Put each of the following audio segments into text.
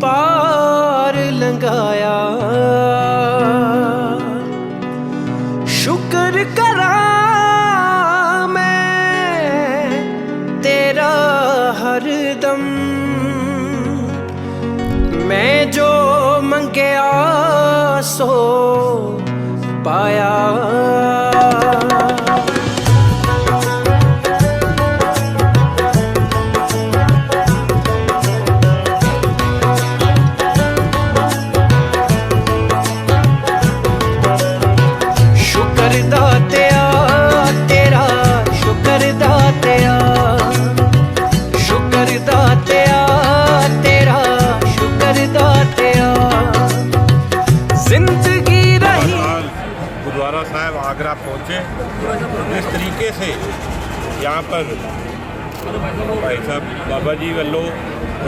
ਪਾਰ ਲੰਘਾਇਆ। ਸ਼ੁਕਰ ਕਰਾਂ ਮੈਂ ਤੇਰਾ ਹਰ ਮੈਂ ਜੋ ਮੰਗਿਆ ਸੋ ਪਾਇਆ। जिस तरीके से यहाँ पर भाई साहब, बाबा जी वल्लों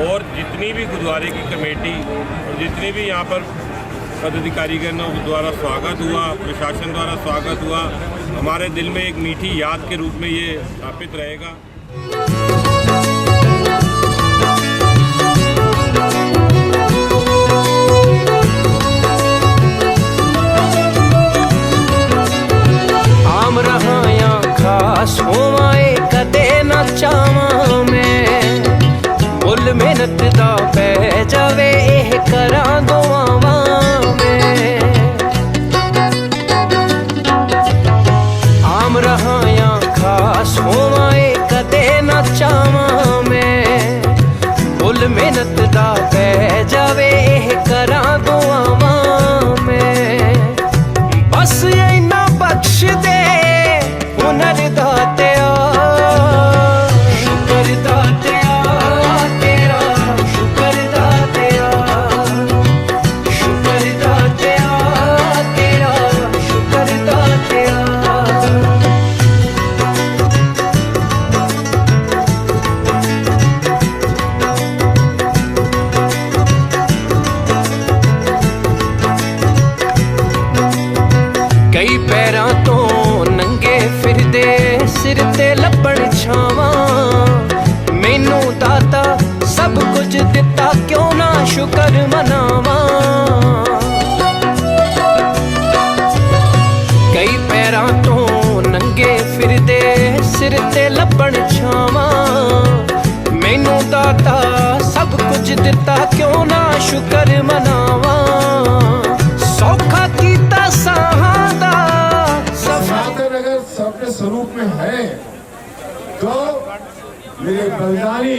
और जितनी भी गुरुद्वारे की कमेटी और जितनी भी यहाँ पर पदाधिकारीगण द्वारा स्वागत हुआ, प्रशासन द्वारा स्वागत हुआ। हमारे दिल में एक मीठी याद के रूप में ये स्थापित रहेगा। ਪੈਰਾਂ ਤੋਂ ਨੰਗੇ ਫਿਰਦੇ ਸਿਰ ਤੇ ਲੱਭਣ ਛਾਵਾਂ। ਮੈਨੂੰ ਦਾਤਾ ਸਭ ਕੁਝ ਦਿੱਤਾ, ਕਿਉਂ ਨਾ ਸ਼ੁਕਰ ਮਨਾਵਾਂ? ਕਈ ਪੈਰਾਂ ਤੋਂ ਨੰਗੇ ਫਿਰਦੇ ਸਿਰ ਤੇ ਲੱਭਣ ਛਾਵਾਂ। ਮੈਨੂੰ ਦਾਤਾ ਸਭ ਕੁਝ ਦਿੱਤਾ, ਕਿਉਂ ਨਾ ਸ਼ੁਕਰ ਮਨਾਵਾਂ? मेरे बलिदानी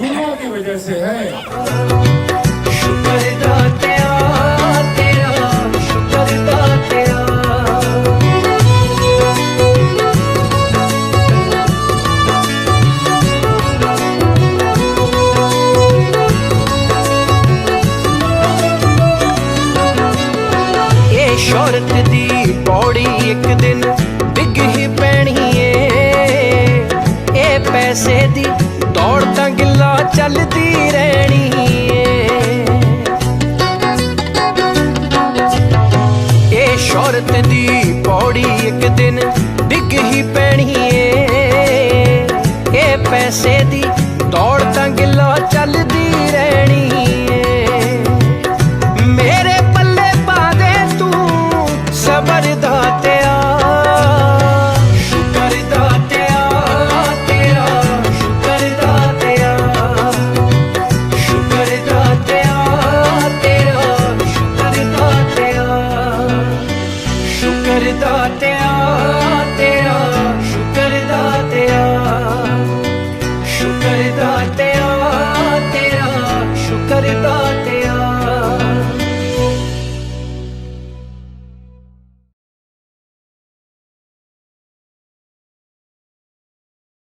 गुरुओं की वजह से है शौरत ਪੈਸੇ ਦੀ ਦੌੜ ਤਾਂ ਗਿੱਲਾ ਚੱਲਦੀ ਰਹਿਣੀ ਏ। ਇਹ ਸ਼ੌਹਰਤ ਦੀ ਪੌੜੀ ਇੱਕ ਦਿਨ ਡਿੱਗ ਹੀ ਪੈਣੀ ਏ। ਇਹ ਪੈਸੇ ਦੀ ਦੌੜ ਤਾਂ ਗਿੱਲਾ ਚੱਲਦੀ